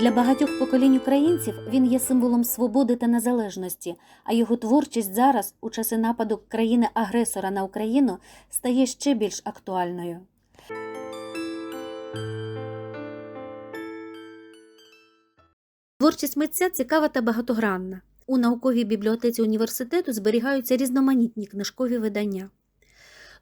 Для багатьох поколінь українців він є символом свободи та незалежності, а його творчість зараз, у часи нападу країни-агресора на Україну, стає ще більш актуальною. Творчість митця цікава та багатогранна. У науковій бібліотеці університету зберігаються різноманітні книжкові видання.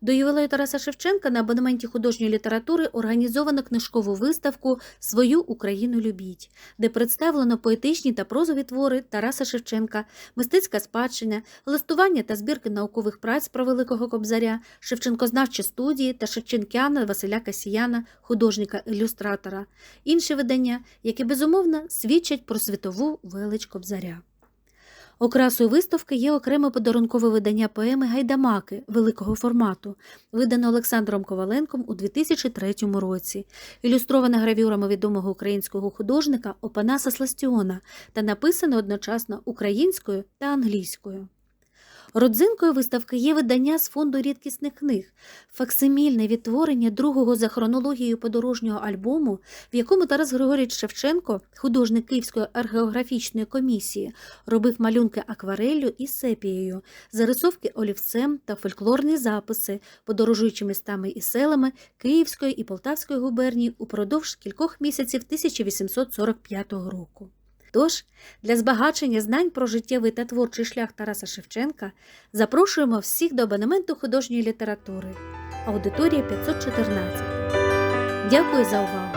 До ювілею Тараса Шевченка на абонементі художньої літератури організовано книжкову виставку Свою Україну любіть, де представлено поетичні та прозові твори Тараса Шевченка, мистецька спадщина, листування та збірки наукових праць про Великого Кобзаря, Шевченкознавчі студії та Шевченкяна Василя Касіяна, художника-ілюстратора, інші видання, які безумовно свідчать про світову велич Кобзаря. Окрасою виставки є окреме подарункове видання поеми Гайдамаки великого формату, видане Олександром Коваленком у 2003 році, ілюстроване гравюрами відомого українського художника Опанаса Сластіона та написане одночасно українською та англійською. Родзинкою виставки є видання з фонду рідкісних книг, факсимільне відтворення другого за хронологією подорожнього альбому, в якому Тарас Григорійович Шевченко, художник Київської археографічної комісії, робив малюнки аквареллю і сепією, зарисовки олівцем та фольклорні записи, подорожуючи містами і селами Київської і Полтавської губернії упродовж кількох місяців 1845 року. Тож, для збагачення знань про життєвий та творчий шлях Тараса Шевченка запрошуємо всіх до абонементу художньої літератури. Аудиторія 514. Дякую за увагу!